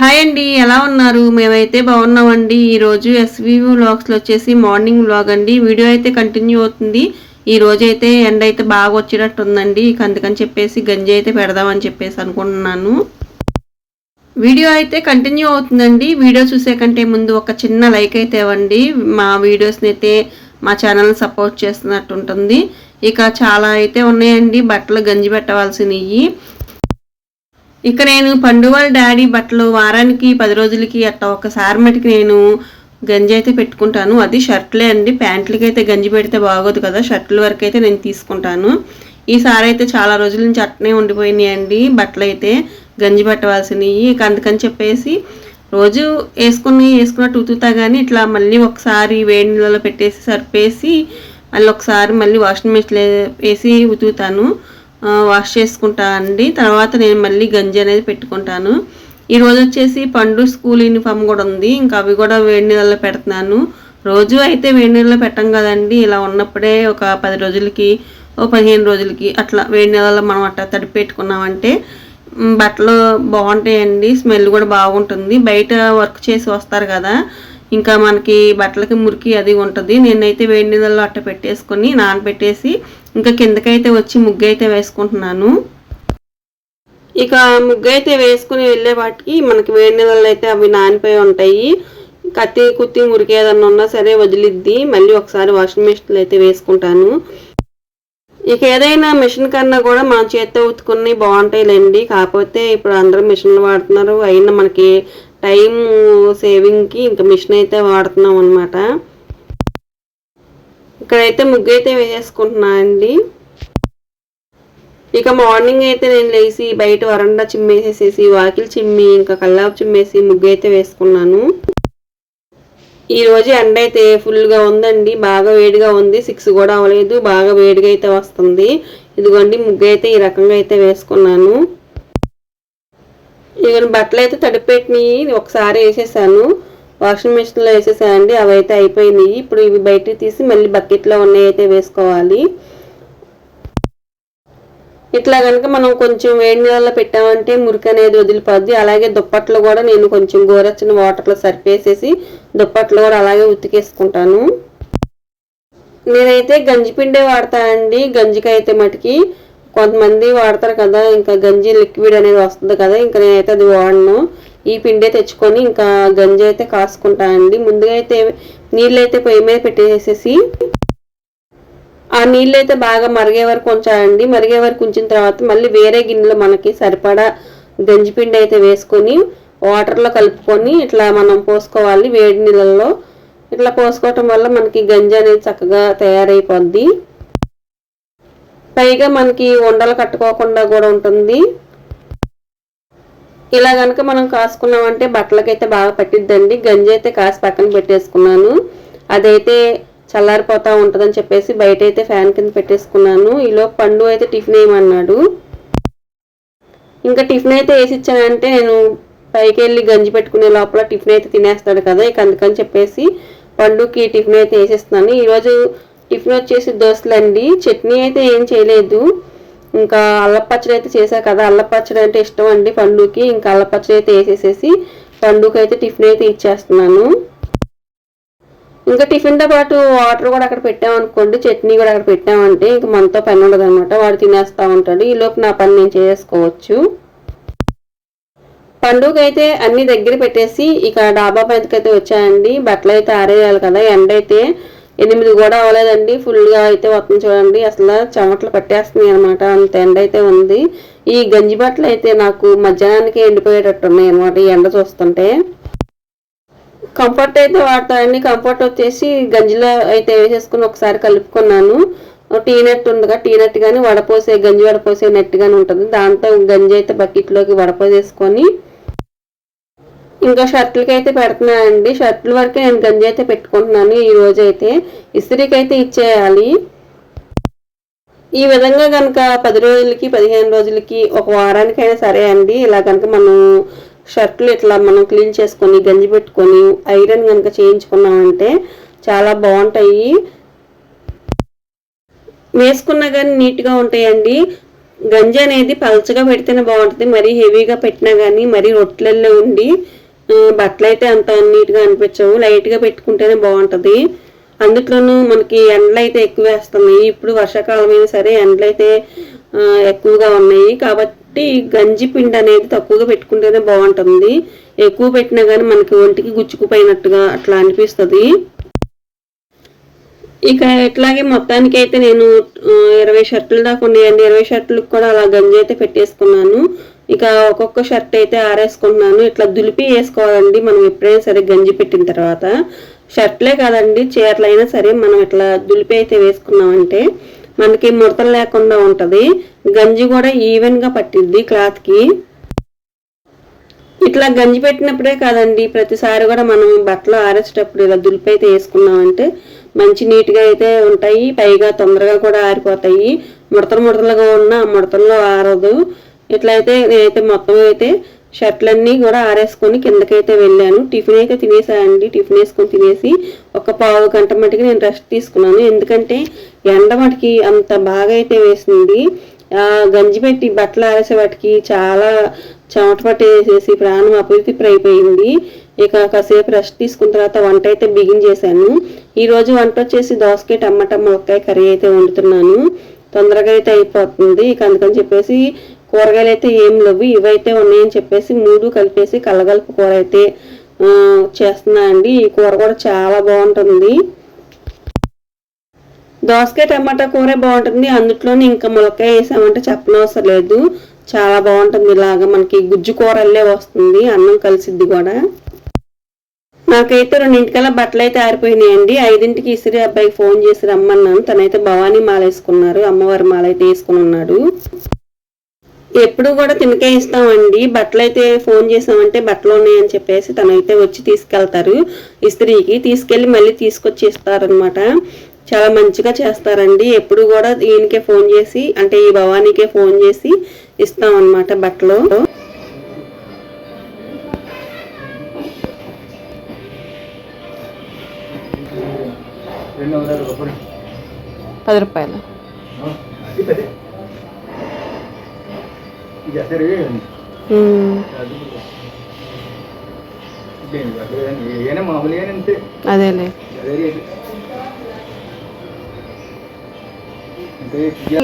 Hi అండి ఎలా ఉన్నారు? మేమైతే బాగున్నామండి. ఈరోజు ఎస్వి వ్లాగ్స్లో వచ్చేసి మార్నింగ్ వ్లాగ్ అండి. వీడియో అయితే కంటిన్యూ అవుతుంది. ఈ రోజు అయితే ఎండ అయితే బాగా వచ్చేటట్టు ఉందండి ఇక అందుకని చెప్పేసి గంజి అయితే పెడదామని చెప్పేసి అనుకుంటున్నాను. వీడియో అయితే కంటిన్యూ అవుతుందండి. వీడియో చూసే కంటే ముందు ఒక చిన్న లైక్ అయితే ఇవ్వండి. మా వీడియోస్ని అయితే మా ఛానల్ని సపోర్ట్ చేస్తున్నట్టు ఉంటుంది ఇక చాలా అయితే ఉన్నాయండి. బట్టలు గంజి పెట్టవలసినవి. ఇక నేను పండు వాళ్ళ డాడీ బట్టలు వారానికి పది రోజులకి అట్లా ఒకసారి మటుకు నేను గంజి అయితే పెట్టుకుంటాను. అది షర్ట్లే అండి. ప్యాంట్లకి అయితే గంజి పెడితే బాగోదు కదా. షర్ట్ల వరకు అయితే నేను తీసుకుంటాను. ఈసారి అయితే చాలా రోజుల నుంచి అట్నే ఉండిపోయినాయి అండి బట్టలు అయితే. గంజి పెట్టవలసినవి ఇక అందుకని చెప్పేసి రోజు వేసుకుని వేసుకున్నట్టు ఉతుకుతా కానీ ఇట్లా మళ్ళీ ఒకసారి వేడి నీళ్ళలో పెట్టేసి సరిపేసి మళ్ళీ ఒకసారి మళ్ళీ వాషింగ్ మెషిన్ వేసి ఉతుకుతాను. వాష్ చేసుకుంటా అండి. తర్వాత నేను మళ్ళీ గంజి అనేది పెట్టుకుంటాను. ఈరోజు వచ్చేసి పండు స్కూల్ యూనిఫామ్ కూడా ఉంది. ఇంకా అవి కూడా వేడి నీళ్ళలో పెడుతున్నాను. రోజు అయితే వేడి నీళ్ళలో పెట్టం కదండి. ఇలా ఉన్నప్పుడే ఒక పది రోజులకి ఓ పదిహేను రోజులకి అట్లా వేడి నీళ్ళలో మనం అట్లా తడిపి పెట్టుకున్నామంటే బట్టలు బాగుంటాయండి. స్మెల్ కూడా బాగుంటుంది. బయట వర్క్ చేసి వస్తారు కదా. ఇంకా మనకి బట్టలకి మురికి అది ఉంటుంది. నేనైతే వేడి నీళ్ళలో అట్ట పెట్టేసుకొని నానబెట్టేసి ఇంకా కిందకైతే వచ్చి ముగ్గు అయితే వేసుకుంటున్నాను. ఇక ముగ్గు అయితే వేసుకుని వెళ్ళే వాటికి మనకి వేడి నీళ్ళల్లో అయితే అవి నానిపోయి ఉంటాయి. కత్తి కుత్తి మురికి ఏదన్నా ఉన్నా సరే వదిలిద్ది. మళ్ళీ ఒకసారి వాషింగ్ మిషన్లో అయితే వేసుకుంటాను. ఇక ఏదైనా మిషన్ కన్నా కూడా మన చేత్తో ఉతుకుని బాగుంటాయిలేండి. కాకపోతే ఇప్పుడు అందరూ మిషన్లు వాడుతున్నారు. అయినా మనకి టైం సేవింగ్కి ఇంకా మిషన్ అయితే వాడుతున్నాం అనమాట ఇక్కడైతే ముగ్గు అయితే వేసేసుకుంటున్నా అండి. ఇక మార్నింగ్ అయితే నేను లేచి బయట వరండా చిమ్మేసేసేసి వాకిలి చిమ్మి ఇంకా కల్లాపు చిమ్మేసి ముగ్గు అయితే వేసుకున్నాను. ఈరోజు ఎండ అయితే ఫుల్గా ఉందండి. బాగా వేడిగా ఉంది. సిక్స్ కూడా అవ్వలేదు. బాగా వేడిగా అయితే వస్తుంది. ఇదిగోండి ముగ్గు అయితే ఈ రకంగా అయితే వేసుకున్నాను. ఇక బట్టలు అయితే తడిపెట్టినవి. ఒకసారి వేసేసాను. వాషింగ్ మిషన్లో వేసేసానండి. అవి అయితే అయిపోయినాయి. ఇప్పుడు ఇవి బయటికి తీసి మళ్ళీ బకెట్లో ఉన్నాయి అయితే వేసుకోవాలి. ఇట్లా కనుక మనం కొంచెం వేడి నీళ్ళలో పెట్టామంటే మురికి అనేది వదిలిపోద్ది. అలాగే దుప్పట్లు కూడా నేను కొంచెం గోరచ్చిన వాటర్లో సరిపేసేసి దుప్పట్లు కూడా అలాగే ఉతికేసుకుంటాను. నేనైతే గంజిపిండే వాడతానండి. గంజికి అయితే మటుకి కొంతమంది వాడతారు కదా ఇంకా గంజి లిక్విడ్ అనేది వస్తుంది కదా ఇంకా నేనైతే అది వాడను. ఈ పిండే తెచ్చుకొని ఇంకా గంజి అయితే కాసుకుంటానండి. ముందుగా అయితే నీళ్ళు అయితే పొయ్యి మీద పెట్టేసేసి ఆ నీళ్ళు అయితే బాగా మరిగే వరకు ఉంచాలండి. మరిగే వరకు ఉంచిన తర్వాత మళ్ళీ వేరే గిన్నెలో మనకి సరిపడా గంజిపిండి అయితే వేసుకొని వాటర్లో కలుపుకొని ఇట్లా మనం పోసుకోవాలి వేడి నీళ్ళల్లో. ఇట్లా పోసుకోవటం వల్ల మనకి గంజి అనేది చక్కగా తయారైపోద్ది. పైగా మనకి ఉండలు కట్టుకోకుండా కూడా ఉంటుంది. ఇలా కనుక మనం కాసుకున్నామంటే బట్టలకైతే బాగా పట్టిద్దండి. గంజి అయితే కాసి పక్కన పెట్టేసుకున్నాను. అదైతే చల్లారిపోతూ ఉంటుందని చెప్పేసి బయట అయితే ఫ్యాన్ కింద పెట్టేసుకున్నాను. ఈలో పండు అయితే టిఫిన్ వేయమన్నాడు ఇంకా టిఫిన్ అయితే వేసి ఇచ్చానంటే నేను పైకి వెళ్ళి గంజి పెట్టుకునే లోపల టిఫిన్ అయితే తినేస్తాడు కదా ఇక అందుకని చెప్పేసి పండుకి టిఫిన్ అయితే వేసేస్తున్నాను ఈరోజు టిఫిన్ వచ్చేసి దోశలండి చట్నీ అయితే ఏం చేయలేదు. ఇంకా అల్లపచ్చడి అయితే చేశా కదా. అల్లపచ్చడి అంటే ఇష్టం అండి పండుకి. ఇంకా అల్లపచ్చడి అయితే వేసేసేసి పండుకి అయితే టిఫిన్ అయితే ఇచ్చేస్తున్నాను. ఇంకా టిఫిన్తో పాటు వాటర్ కూడా అక్కడ పెట్టామనుకోండి చట్నీ కూడా అక్కడ పెట్టామంటే ఇంక మనతో పని ఉండదు అనమాట వాడు తినేస్తా ఉంటాడు. ఈ లోపు నా పని నేను చేసుకోవచ్చు. పండుగ అయితే అన్ని దగ్గర పెట్టేసి ఇక డాబా పైకి అయితే వచ్చాయండి. బట్టలు అయితే ఆరేయాలి కదా. ఎండ అయితే ఎనిమిది కూడా అవ్వలేదండి. ఫుల్గా అయితే వస్తుంది చూడండి. అసలు చెమటలు పట్టేస్తున్నాయి అనమాట అంత ఎండ అయితే ఉంది. ఈ గంజి బట్టలు అయితే నాకు మధ్యాహ్నానికి ఎండిపోయేటట్టు ఉన్నాయి అనమాట ఈ ఎండ చూస్తుంటే. కంఫర్ట్ అయితే వాడతానండి. కంఫర్ట్ వచ్చేసి గంజిలో అయితే వేసేసుకుని ఒకసారి కలుపుకున్నాను. టీ నెట్ ఉందిగా టీ నెట్ కానీ వడపోసే గంజి వడపోసే నెట్ కానీ ఉంటుంది. దాంతో గంజి అయితే బకెట్లోకి వడపోసేసుకొని ఇంకా షర్ట్లకి అయితే పెడుతున్నానండి. షర్ట్ల వరకే నేను గంజి అయితే పెట్టుకుంటున్నాను ఈ రోజు అయితే ఇస్త్రీకి అయితే ఇచ్చేయాలి. ఈ విధంగా కనుక పది రోజులకి పదిహేను రోజులకి ఒక వారానికైనా సరే అండి ఇలా కనుక మనం షర్ట్లు ఇట్లా మనం క్లీన్ చేసుకొని గంజి పెట్టుకొని ఐరన్ కనుక చేయించుకున్నామంటే చాలా బాగుంటాయి. వేసుకున్నా కానీ నీట్గా ఉంటాయండి. గంజి అనేది పలచగా పెడితేనే బాగుంటుంది. మరీ హెవీగా పెట్టినా కానీ మరీ రొట్టెల్లో ఉండి బట్టలు అయితే అంత నీట్గా అనిపించవు. లైట్గా పెట్టుకుంటేనే బాగుంటుంది అందుట్లోనూ మనకి ఎండలు అయితే ఎక్కువ వేస్తున్నాయి ఇప్పుడు వర్షాకాలం అయినా సరే ఎండలు అయితే ఎక్కువగా ఉన్నాయి. కాబట్టి గంజి పిండి అనేది తక్కువగా పెట్టుకుంటేనే బాగుంటుంది ఎక్కువ పెట్టినా కానీ మనకి ఒంటికి గుచ్చుకుపోయినట్టుగా అట్లా అనిపిస్తుంది. ఇక ఇట్లాగే మొత్తానికి అయితే నేను ఇరవై షర్టులు దాకా ఉన్నాయండి. ఇరవై షర్టులకు కూడా అలా గంజి అయితే పెట్టేసుకున్నాను. ఇక ఒక్కొక్క షర్ట్ అయితే ఆరేసుకుంటున్నాను. ఇట్లా దులిపి వేసుకోవాలండి. మనం ఎప్పుడైనా సరే గంజి పెట్టిన తర్వాత. షర్ట్లే కాదండి చీరలు అయినా సరే మనం ఇట్లా దులిపి అయితే వేసుకున్నామంటే మనకి ముడతలు లేకుండా ఉంటుంది. గంజి కూడా ఈవెన్గా పట్టిద్ది క్లాత్కి. ఇట్లా గంజి పెట్టినప్పుడే కాదండి ప్రతిసారి కూడా మనం బట్టలు ఆరేసేటప్పుడు ఇలా దులిపి అయితే వేసుకున్నామంటే మంచి నీట్గా అయితే ఉంటాయి. పైగా తొందరగా కూడా ఆరిపోతాయి. ముడతలు ముడతలుగా ఉన్న ఆ ముడతల్లో ఆరదు. ఇట్లా అయితే నేనైతే మొత్తం అయితే షర్ట్లన్నీ కూడా ఆరేసుకొని కిందకైతే వెళ్ళాను. టిఫిన్ అయితే తినేసానండి. టిఫిన్ వేసుకొని తినేసి ఒక పావు గంట మటుకు నేను రెస్ట్ తీసుకున్నాను. ఎందుకంటే ఎండ మటుకి అంత బాగా అయితే వేసింది. ఆ గంజి పెట్టి బట్టలు ఆరేసే వాటికి చాలా చెమట పట్టేసేసి ప్రాణం అపరితిప్పుడు అయిపోయింది. ఇక కాసేపు రెస్ట్ తీసుకున్న తర్వాత వంట అయితే బిగిన్ చేశాను. ఈరోజు వంట వచ్చేసి దోసకాయ టమాటా ములక్కాయ కర్రీ అయితే వండుతున్నాను. తొందరగా అయితే అయిపోతుంది. ఇక అందుకని చెప్పేసి కూరగాయలు అయితే ఏం లేవు. ఇవైతే ఉన్నాయని చెప్పేసి మూడు కలిపేసి కలగలుపు కూర అయితే ఆ, చేస్తున్నా అండి ఈ కూర కూడా చాలా బాగుంటుంది. దోసకాయ టమాటా కూర బాగుంటుంది. అందుట్లోనే ఇంకా ములక్కాయ వేసామంటే చెప్పనవసరం లేదు. చాలా బాగుంటుంది ఇలాగా. మనకి గుజ్జు కూరల్లే వస్తుంది. అన్నం కలిసిద్ది కూడా. నాకైతే రెండింటికల్లా బట్టలు అయితే ఆరిపోయినాయండి. ఐదింటికి ఇసిరి అబ్బాయికి ఫోన్ చేసి రమ్మన్నాను. తనైతే భవానీ మాల వేసుకున్నారు అమ్మవారి మాల అయితే వేసుకుని ఉన్నాడు. ఎప్పుడు కూడా తినకే ఇస్తామండి. బట్టలు అయితే ఫోన్ చేసామంటే బట్టలు ఉన్నాయని చెప్పేసి తనైతే వచ్చి తీసుకెళ్తారు. ఇస్త్రీకి తీసుకెళ్ళి మళ్ళీ తీసుకొచ్చి ఇస్తారనమాట చాలా మంచిగా చేస్తారండి. ఎప్పుడు కూడా ఈయనకే ఫోన్ చేసి అంటే ఈ భవానీకే ఫోన్ చేసి ఇస్తామన్నమాట బట్టలు. పది రూపాయలు. పదే ఇది అసలు ఏమైనా మామూలుగా అంతే అదేలే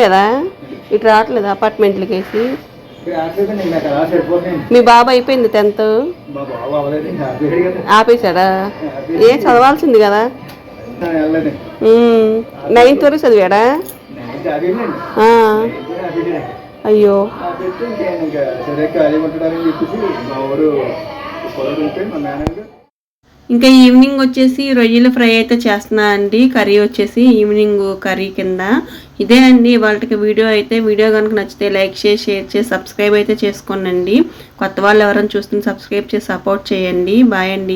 లేదా ఇటు రావట్లేదు అపార్ట్మెంట్లకి వేసి మీ బాబు అయిపోయింది టెన్త్ ఆపేశాడా ఏ చదవాల్సింది కదా నైన్త్ వరకు చదివాడా అయ్యో. ఇంకా ఈవినింగ్ వచ్చేసి రొయ్యల ఫ్రై అయితే చేస్తున్నా అండి. కర్రీ వచ్చేసి ఈవినింగ్ కర్రీ కింద. ఇదే అండి వాళ్ళకి వీడియో అయితే. వీడియో కనుక నచ్చితే లైక్ చేసి షేర్ చేసి సబ్స్క్రైబ్ అయితే చేసుకోనండి. కొత్త వాళ్ళు ఎవరైనా చూస్తున్న సబ్స్క్రైబ్ చేసి సపోర్ట్ చేయండి. బాయ్ అండి.